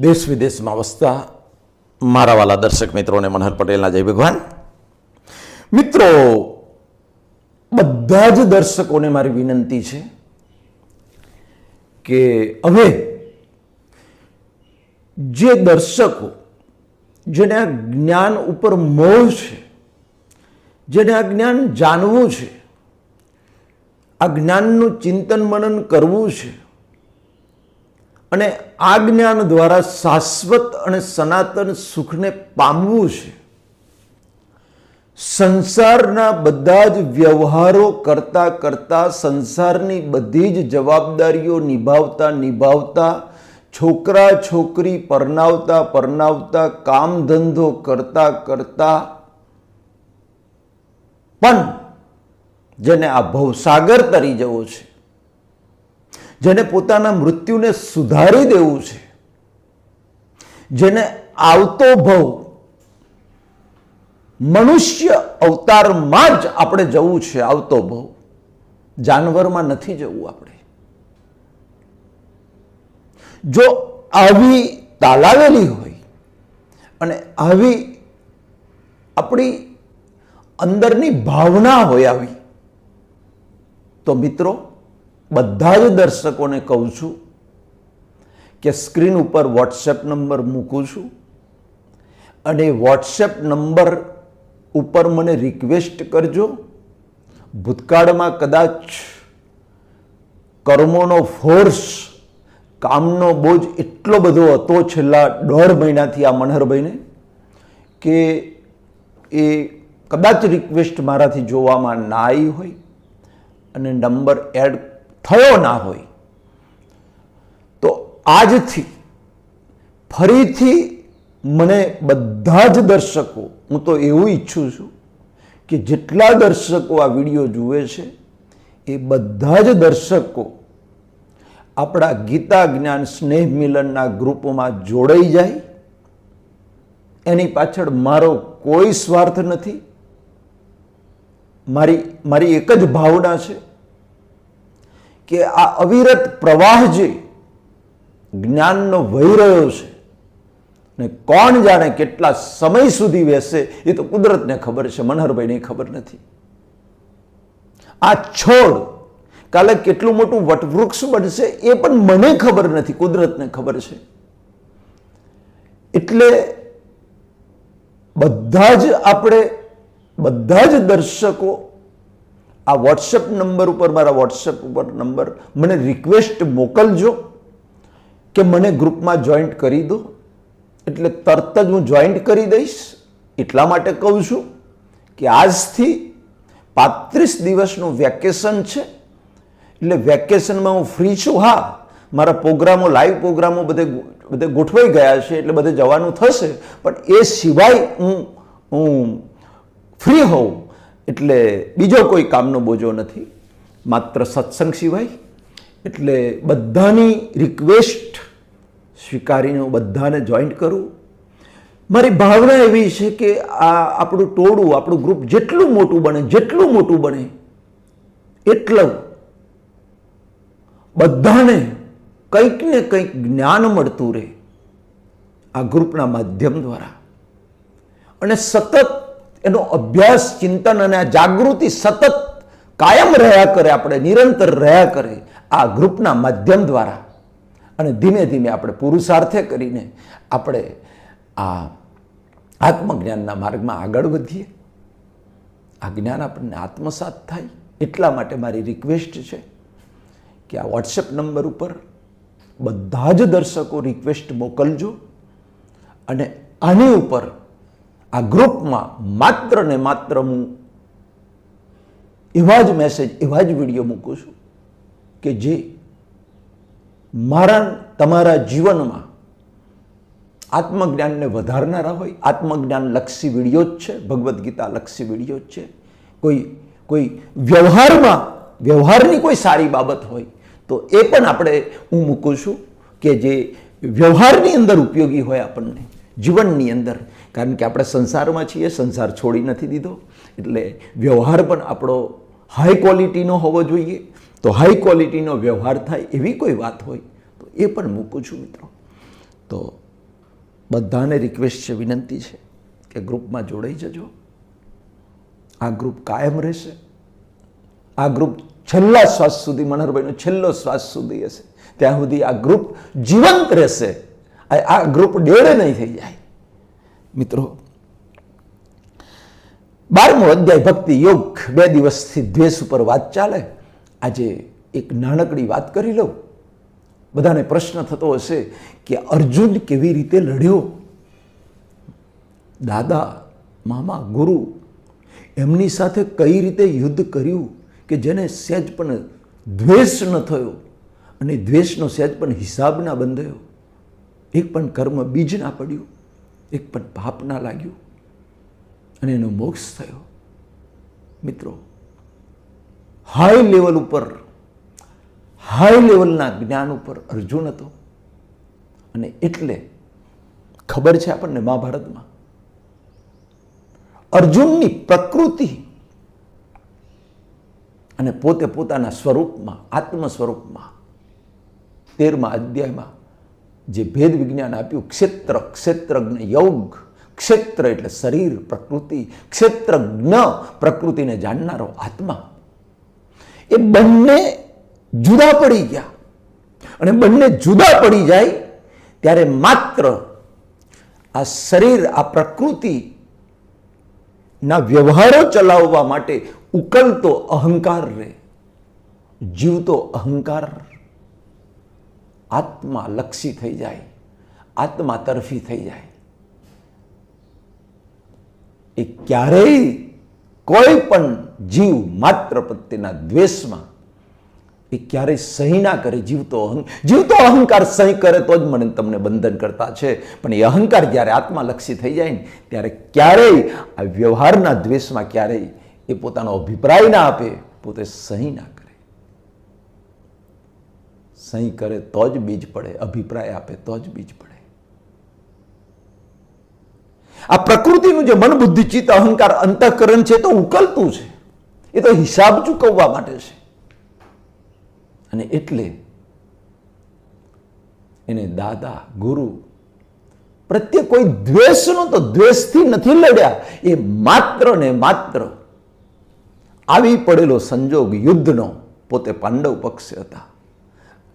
દેશ વિદેશમાં વસતા મારા વાલા દર્શક મિત્રોને મનહર પટેલના જય ભગવાન. મિત્રો, બધા જ દર્શકોને મારી વિનંતી છે કે હવે જે દર્શકો જેને આ જ્ઞાન ઉપર મોહ છે, જેને આ જ્ઞાન જાણવું છે, આ જ્ઞાનનું ચિંતન મનન કરવું છે અને આ જ્ઞાન દ્વારા શાશ્વત અને સનાતન સુખને પામવું છે. સંસારના બધા જ વ્યવહારો કરતા કરતા સંસારની બધી જ જવાબદારીઓ નિભાવતા નિભાવતા, છોકરા છોકરી પરનાવતા પરનાવતા કામ ધંધો કરતા કરતા, પણ જેને આ ભવસાગર તરી જવો છે જેને પોતાના મૃત્યુને સુધારી દેવું છે. જેને આવતો ભવ, મનુષ્ય અવતારમાં જ આપણે જવું છે આવતો ભવ. જાનવરમાં નથી જવું આપણે. જો આવી તાલાવેલી હોય અને આવી આપણી અંદરની ભાવના હોય આવી, તો મિત્રો બધા જ દર્શકોને કહું છું કે સ્ક્રીન ઉપર વોટ્સએપ નંબર મૂકું છું અને વોટ્સએપ નંબર ઉપર મને રિક્વેસ્ટ કરજો. ભૂતકાળમાં કદાચ કર્મોનો ફોર્સ કામનો બોજ એટલો બધો હતો છેલ્લા દોઢ મહિનાથી આ મનહરભાઈને કે એ કદાચ રિક્વેસ્ટ મારાથી જોવામાં ના આવી હોય અને નંબર એડ થયો ના હોય, તો આજથી ફરીથી મને બધા જ દર્શકો, હું તો એવું ઈચ્છું છું કે જેટલા દર્શકો આ વીડિયો જુએ છે, એ બધા જ દર્શકો આપણા ગીતા જ્ઞાન સ્નેહ મિલનના ગ્રુપમાં જોડાઈ જાય. એની પાછળ મારો કોઈ સ્વાર્થ નથી. મારી મારી એક જ ભાવના છે કે આ અવિરત પ્રવાહ જે જ્ઞાનનો વહી રહ્યો છે ને કોણ જાણે કેટલા સમય સુધી વહેશે એ તો કુદરતને ખબર છે, મનહરભાઈને ખબર નથી. આ છોડ કાલે કેટલું મોટું વટવૃક્ષ બનશે એ પણ મને ખબર નથી, કુદરતને ખબર છે. એટલે બધા જ આપણે, બધા જ દર્શકો આ વોટ્સઅપ નંબર ઉપર, મારા વોટ્સઅપ ઉપર નંબર મને રિક્વેસ્ટ મોકલજો કે મને ગ્રુપમાં જોઈન્ટ કરી દો. એટલે તરત જ હું જોઈન્ટ કરી દઈશ. એટલા માટે કહું છું કે આજથી પાંત્રીસ દિવસનું વેકેશન છે. એટલે વેકેશનમાં હું ફ્રી છું. હા, મારા પ્રોગ્રામો લાઈવ પ્રોગ્રામો બધે બધે ગોઠવાઈ ગયા છે, એટલે બધે જવાનું થશે. પણ એ સિવાય હું હું ફ્રી હોઉં. એટલે બીજો કોઈ કામનો બોજો નથી. માત્ર સત્સંગ સિવાય. એટલે બધાની રિક્વેસ્ટ સ્વીકારીને હું બધાને જોઈન્ટ કરું. મારી ભાવના એવી છે કે આ આપણું ટોળું, આપણું ગ્રુપ જેટલું મોટું બને, જેટલું મોટું બને, એટલું બધાને કંઈક ને કંઈક જ્ઞાન મળતું રહે આ ગ્રુપના માધ્યમ દ્વારા. અને સતત એનો અભ્યાસ, ચિંતન અને જાગૃતિ સતત કાયમ રહ્યા કરે, આપણે નિરંતર રહ્યા કરે આ ગ્રુપના માધ્યમ દ્વારા. અને ધીમે ધીમે આપણે પુરુષાર્થે કરીને આપણે આ આત્મજ્ઞાનના માર્ગમાં આગળ વધીએ. આ જ્ઞાન આપણને આત્મસાત થાય. એટલા માટે મારી રિક્વેસ્ટ છે કે આ વોટ્સએપ નંબર ઉપર બધા જ દર્શકો રિક્વેસ્ટ મોકલજો અને આની ઉપર આ ગ્રુપમાં માત્ર ને માત્ર હું એવા જ મેસેજ એવા જ વીડિયો મૂકું છું કે જે મારા, તમારા જીવનમાં આત્મજ્ઞાનને વધારનારા હોય. આત્મજ્ઞાન લક્ષી વીડિયો જ છે. ભગવદ્ ગીતા લક્ષી વીડિયો જ છે. કોઈ કોઈ વ્યવહારમાં, વ્યવહારની કોઈ સારી બાબત હોય તો એ પણ આપણે હું મૂકું છું કે જે વ્યવહારની અંદર ઉપયોગી હોય આપણને. જીવનની અંદર કારણ કે આપણે સંસારમાં છીએ, સંસાર છોડી નથી દીધો. એટલે વ્યવહાર પણ આપણો હાઈ ક્વોલિટીનો હોવો જોઈએ. તો હાઈ ક્વોલિટીનો વ્યવહાર થાય એવી કોઈ વાત હોય, તો એ પણ મૂકું છું મિત્રો. તો બધાને રિક્વેસ્ટ છે, વિનંતી છે કે ગ્રુપમાં જોડાઈ જજો. આ ગ્રુપ કાયમ રહેશે. આ ગ્રુપ છેલ્લા શ્વાસ સુધી, મનહરભાઈનો છેલ્લો શ્વાસ સુધી હશે. ત્યાં સુધી આ ગ્રુપ જીવંત રહેશે. આ ગ્રુપ ડેડે નહીં થઈ જાય. મિત્રો. બારમો અધ્યાય ભક્તિ યોગ. બે દિવસથી દ્વેષ ઉપર વાત ચાલે. આજે એક નાનકડી વાત કરી લઉં. બધાને પ્રશ્ન થતો હશે કે અર્જુન કેવી રીતે લડ્યો? દાદા, મામા, ગુરુ, એમની સાથે કઈ રીતે યુદ્ધ કર્યું કે જેને સહેજ પણ દ્વેષ ન થયો અને દ્વેષનો સહેજ પણ હિસાબ ના બંધાયો? એક પણ કર્મ બીજ ના પડ્યું. એક પણ પાપ ના લાગ્યું અને એનો મોક્ષ થયો. મિત્રો હાઈ લેવલ ઉપર હાઈ લેવલના જ્ઞાન ઉપર અર્જુન હતો. અને એટલે ખબર છે આપણને મહાભારતમાં, અર્જુનની પ્રકૃતિ અને પોતે પોતાના સ્વરૂપમાં આત્મ સ્વરૂપમાં તેરમા અધ્યાયમાં જે ભેદ વિજ્ઞાન આપ્યું, ક્ષેત્ર, ક્ષેત્રજ્ઞ યોગ. ક્ષેત્ર એટલે શરીર, પ્રકૃતિ. ક્ષેત્રજ્ઞ પ્રકૃતિને જાણનારો આત્મા. એ બંને જુદા પડી ગયા. અને બંને જુદા પડી જાય ત્યારે માત્ર આ શરીર, આ પ્રકૃતિ ના વ્યવહારો ચલાવવા માટે ઉકલતો અહંકાર રહે. જીવતો અહંકાર આત્મા લક્ષી થઈ જાય, આત્મા તરફી થઈ જાય. એ ક્યારેય કોઈ પણ જીવ માત્ર પ્રત્યેના દ્વેષમાં એ ક્યારેય સહી ના કરે, જીવતો અહં, જીવતો અહંકાર સહી કરે તો જ મને તમને બંધન કરતા છે. પણ એ અહંકાર જ્યારે આત્માલક્ષી થઈ જાય ને, ત્યારે ક્યારેય આ વ્યવહારના દ્વેષમાં ક્યારેય એ પોતાનો અભિપ્રાય ના આપે, પોતે સહી ના કરે. સહી કરે તો જ બીજ પડે, અભિપ્રાય આપે તો જ બીજ પડે. આ પ્રકૃતિનું જે મન બુદ્ધિ ચિત્ત, અહંકાર અંતઃકરણ છે તો ઉકલતું છે. એ તો હિસાબ ચૂકવવા માટે છે. અને એટલે એને દાદા, ગુરુ પ્રત્યે કોઈ દ્વેષનો તો દ્વેષથી નથી લડ્યા, એ માત્ર ને માત્ર આવી પડેલો સંજોગ યુદ્ધનો પોતે પાંડવ પક્ષ હતા.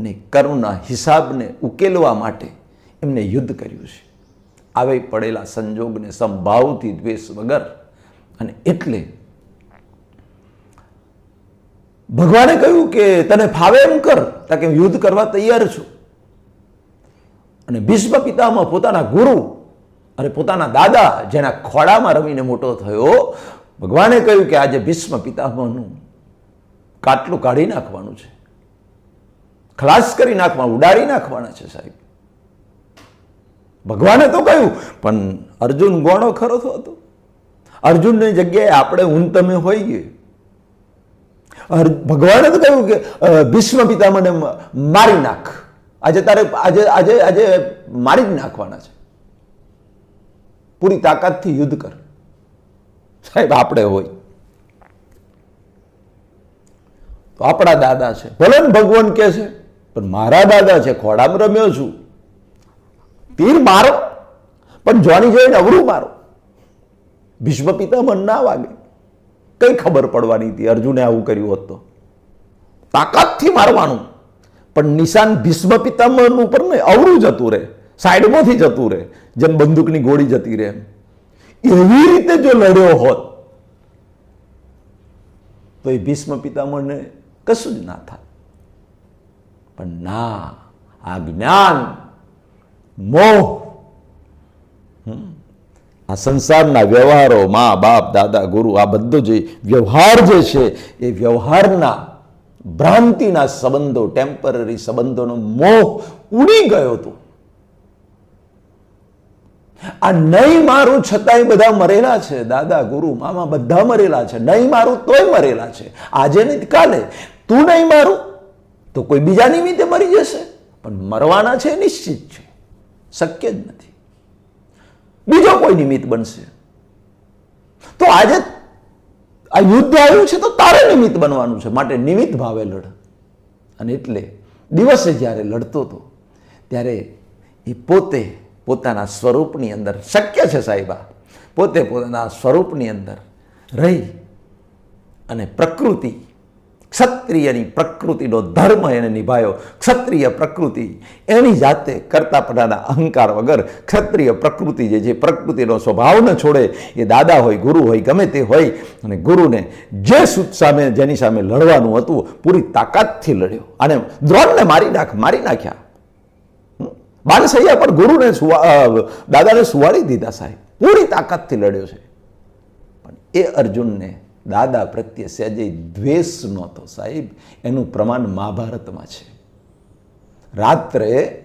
અને કર્મના હિસાબને ઉકેલવા માટે એમને યુદ્ધ કર્યું છે. આવી પડેલા સંજોગને સંભાવથી દ્વેષ વગર અને એટલે ભગવાને કહ્યું કે તને ફાવે એમ કર તાકે હું યુદ્ધ કરવા તૈયાર છું. અને ભીષ્મ પિતામાં પોતાના ગુરુ અને પોતાના દાદા જેના ખોડામાં રમીને મોટો થયો, ભગવાને કહ્યું કે આજે ભીષ્મ પિતામાનું કાટલું કાઢી નાખવાનું છે. ખલાસ કરી નાખવાનું ઉડાડી નાખવાના છે સાહેબ. ભગવાને તો કહ્યું, પણ અર્જુન ગોણો ખરો તો હતો. અર્જુનની જગ્યાએ આપણે હું તમે હોઈએ ભગવાને તો કહ્યું કે ભીષ્મ પિતા મને મારી નાખ. આજે તારે, આજે આજે આજે મારી જ નાખવાના છે. પૂરી તાકાતથી યુદ્ધ કર. સાહેબ, આપણે હોય. તો આપણા દાદા છે. ભલે ભગવાન કે છે પણ મારા દાદા છે, ખોડામાં રમ્યો છું. તીર મારો, પણ જોની જોઈને અવરું મારો. ભીષ્મ પિતામહ ના વાગે. કઈ ખબર પડવાની હતી? અર્જુને આવું કર્યું હોત તાકાતથી મારવાનું. પણ નિશાન ભીષ્મ પિતામહનું ઉપર ને અવરું જતું રહે. સાઈડમાંથી જતું રહે. જેમ બંદૂકની ગોળી જતી રહે એવી રીતે જો લડ્યો હોત, તો એ ભીષ્મ પિતામહને કશું જ ના થાય. પણ ના, આ જ્ઞાન, મોહ. આ સંસારના વ્યવહારો મા બાપ, દાદા, ગુરુ, આ બધો જે વ્યવહાર જે છે, એ વ્યવહારના ભ્રાંતિના સંબંધો ટેમ્પરરી સંબંધોનો મોહ ઉડી ગયો હતો. આ નહીં મારું છતાંય બધા મરેલા છે, દાદા, ગુરુ, મામા બધા મરેલા છે, નહીં મારું તોય મરેલા છે. આજે નહીં, કાલે તું નહીં મારું? તો કોઈ બીજા નિમિત્તે મરી જશે. પણ મરવાના છે નિશ્ચિત છે. શક્ય જ નથી. બીજો કોઈ નિમિત્ત બનશે. તો આજે આ યુદ્ધ આવ્યું છે તો તારે નિમિત્ત બનવાનું છે. માટે નિમિત્ત ભાવે લડ. અને એટલે દિવસે જ્યારે લડતો હતો, ત્યારે એ પોતે પોતાના સ્વરૂપની અંદર, શક્ય છે સાહેબા પોતે પોતાના સ્વરૂપની અંદર રહી અને પ્રકૃતિ ક્ષત્રિયની પ્રકૃતિનો ધર્મ એને નિભાયો. ક્ષત્રિય પ્રકૃતિ એની જાતે કરતા કરતાપણાના અહંકાર વગર ક્ષત્રિય પ્રકૃતિ જે જે પ્રકૃતિનો સ્વભાવ ન છોડે એ દાદા હોય, ગુરુ હોય, ગમે તે હોય, અને ગુરુને જે સુત સામે, જેની સામે લડવાનું હતું, પૂરી તાકાતથી લડ્યો. અને દ્રોણને મારી નાખ, મારી નાખ્યા. બાલસૈયા પણ ગુરુને દાદાને સુવાડી દીધા સાહેબ. પૂરી તાકાતથી લડ્યો છે. પણ એ અર્જુનને દાદા પ્રત્યે સહેજે દ્વેષ નહોતો. સાહેબ, એનું પ્રમાણ મહાભારતમાં છે. રાત્રે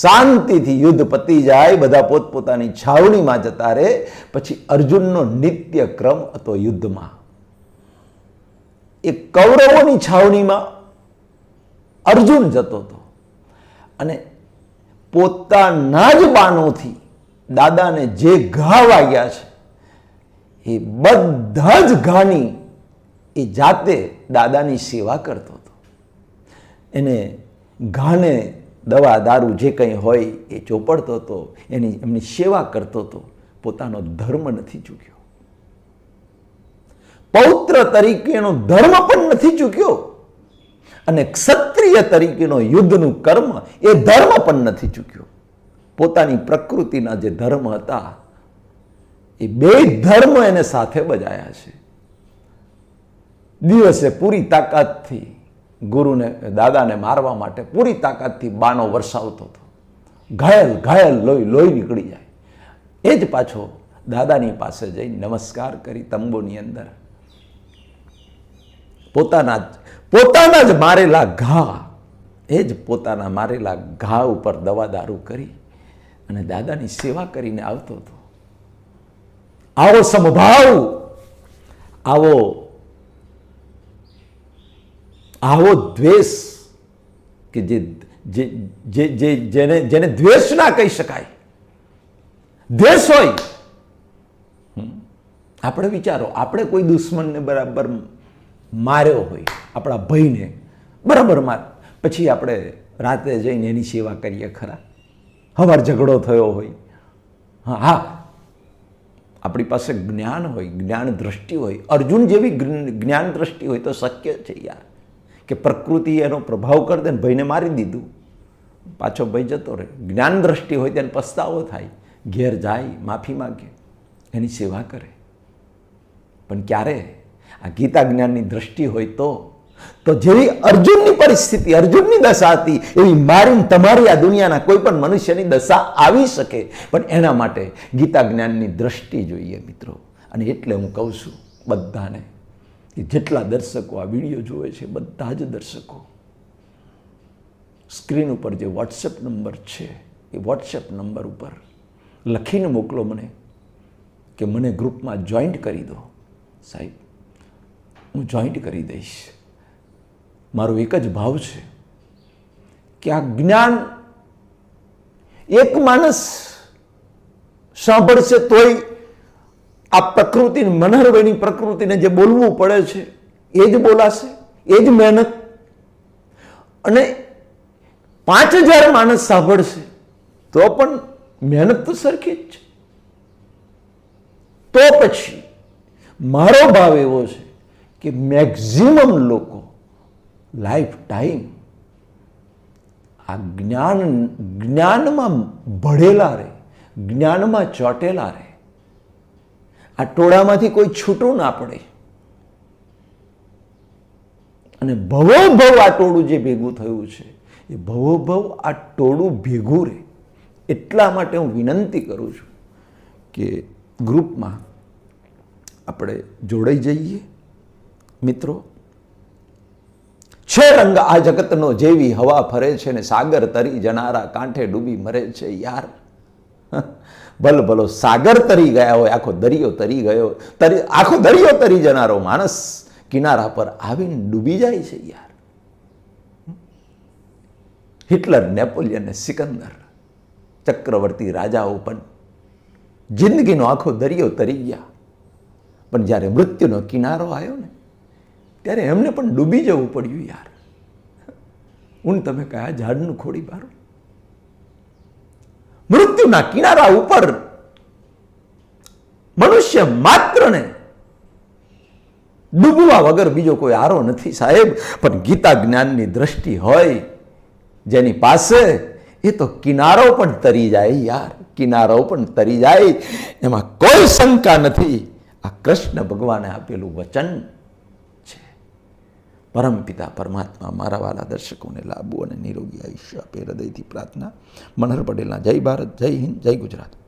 શાંતિથી યુદ્ધ પતી જાય, બધા પોતપોતાની છાવણીમાં જતા રહે, પછી અર્જુનનો નિત્ય ક્રમ હતો યુદ્ધમાં. એ કૌરવોની છાવણીમાં અર્જુન જતો હતો. અને પોતાના જ બાણોથી દાદાને જે ઘા વાગ્યા છે એ બધા જ ઘાની એ જાતે દાદાની સેવા કરતો હતો. એને ઘાને દવા, દારૂ જે કંઈ હોય એ ચોપડતો હતો, એની એમની સેવા કરતો હતો. પોતાનો ધર્મ નથી ચૂક્યો. પૌત્ર તરીકેનો ધર્મ પણ નથી ચૂક્યો. અને ક્ષત્રિય તરીકેનો યુદ્ધનું કર્મ એ ધર્મ પણ નથી ચૂક્યો. પોતાની પ્રકૃતિના જે ધર્મ હતા એ બે ધર્મ એને સાથે બજાયા છે. દિવસે પૂરી તાકાતથી ગુરુને, દાદાને મારવા માટે પૂરી તાકાતથી બાનો વરસાવતો હતો. ઘાયલ ઘાયલ લોહી લોહી નીકળી જાય. એ જ પાછો દાદાની પાસે જઈ નમસ્કાર કરી તંબુની અંદર. પોતાના પોતાના જ મારેલા ઘા, એ જ પોતાના મારેલા ઘા ઉપર દવા દારૂ કરી અને દાદાની સેવા કરીને આવતો હતો. આવો સમભાવ, આવો આવો દ્વેષ કે જે જે જે જેને જેને દ્વેષ ના કહી શકાય. દ્વેષ હોય. આપણે વિચારો, આપણે કોઈ દુશ્મનને બરાબર માર્યો હોય, આપણા ભાઈને બરાબર માર, પછી આપણે રાતે જઈને એની સેવા કરીએ ખરા. હવાર ઝઘડો થયો હોય. હા. આપણી પાસે જ્ઞાન હોય, જ્ઞાન દ્રષ્ટિ હોય, અર્જુન જેવી જ્ઞાન દ્રષ્ટિ હોય તો શક્ય છે યાર. કે પ્રકૃતિ એનો પ્રભાવ કરી દે ને ભાઈને મારી દીધું. પાછો ભાઈ જતો રહે. જ્ઞાન દ્રષ્ટિ હોય તેને પસ્તાવો થાય. ઘેર જાય, માફી માગે. એની સેવા કરે. પણ ક્યારે? આ ગીતા જ્ઞાનની દ્રષ્ટિ હોય તો તો જેવી અર્જુનની પરિસ્થિતિ, અર્જુનની દશા હતી, એવી મારી તમારી આ દુનિયાના કોઈ પણ મનુષ્યની દશા આવી શકે. પણ એના માટે ગીતા જ્ઞાનની દ્રષ્ટિ જોઈએ મિત્રો. અને એટલે હું કહું છું બધાને કે જેટલા દર્શકો આ વીડિયો જુએ છે, બધા જ દર્શકો, સ્ક્રીન ઉપર જે વોટ્સએપ નંબર છે, એ વોટ્સએપ નંબર ઉપર લખીને મોકલો મને કે મને ગ્રુપમાં જોઈન્ટ કરી દો. સાહેબ, હું જોઈન્ટ કરી દઈશ. મારો એક જ ભાવ છે કે આ જ્ઞાન એક માણસ સાંભળશે તોય આ પ્રકૃતિ મનહરભાઈની પ્રકૃતિને જે બોલવું પડે છે, એ જ બોલાશે, એ જ મહેનત. અને પાંચ હજાર માણસ સાંભળશે, તો પણ મહેનત તો સરખી જ છે. તો પછી મારો ભાવ એવો છે કે મેક્ઝિમમ લોકો લાઈફ ટાઈમ આ જ્ઞાન, જ્ઞાનમાં ભળેલા રહે, જ્ઞાનમાં ચોટેલા રહે. આ ટોળામાંથી કોઈ છૂટું ના પડે. અને ભવો ભવ આ ટોળું જે ભેગું થયું છે, એ ભવો ભવ આ ટોળું ભેગું રહે. એટલા માટે હું વિનંતી કરું છું કે ગ્રુપમાં આપણે જોડાઈ જઈએ. મિત્રો છે રંગ આ જગતનો જેવી હવા ફરે છે ને સાગર તરી જનારા કાંઠે ડૂબી મરે છે યાર. ભલ ભલો સાગર તરી ગયા હોય, આખો દરિયો તરી ગયો તરી, આખો દરિયો તરી જનારો માણસ કિનારા પર આવીને ડૂબી જાય છે યાર. હિટલર નેપોલિયન સિકંદર ચક્રવર્તી રાજાઓ પણ જિંદગીનો આખો દરિયો તરી ગયા. પણ જ્યારે મૃત્યુનો કિનારો આવ્યો ને ત્યારે એમને પણ ડૂબી જવું પડ્યું યાર. ઊન તમે કયા ઝાડનું ખોડી બારો મૃત્યુના કિનારા ઉપર મનુષ્ય માત્રને ડૂબવા વગર બીજો કોઈ આરો નથી સાહેબ. પણ ગીતા જ્ઞાનની દ્રષ્ટિ હોય જેની પાસે એ તો કિનારો પણ તરી જાય યાર. કિનારો પણ તરી જાય. એમાં કોઈ શંકા નથી. આ કૃષ્ણ ભગવાને આપેલું વચન પરમપિતા પરમાત્મા મારા વાલા દર્શકોને લાભો અને નિરોગી આયુષ્ય આપે. હૃદયથી પ્રાર્થના. મનહર પટેલના જય ભારત, જય હિન્દ, જય ગુજરાત.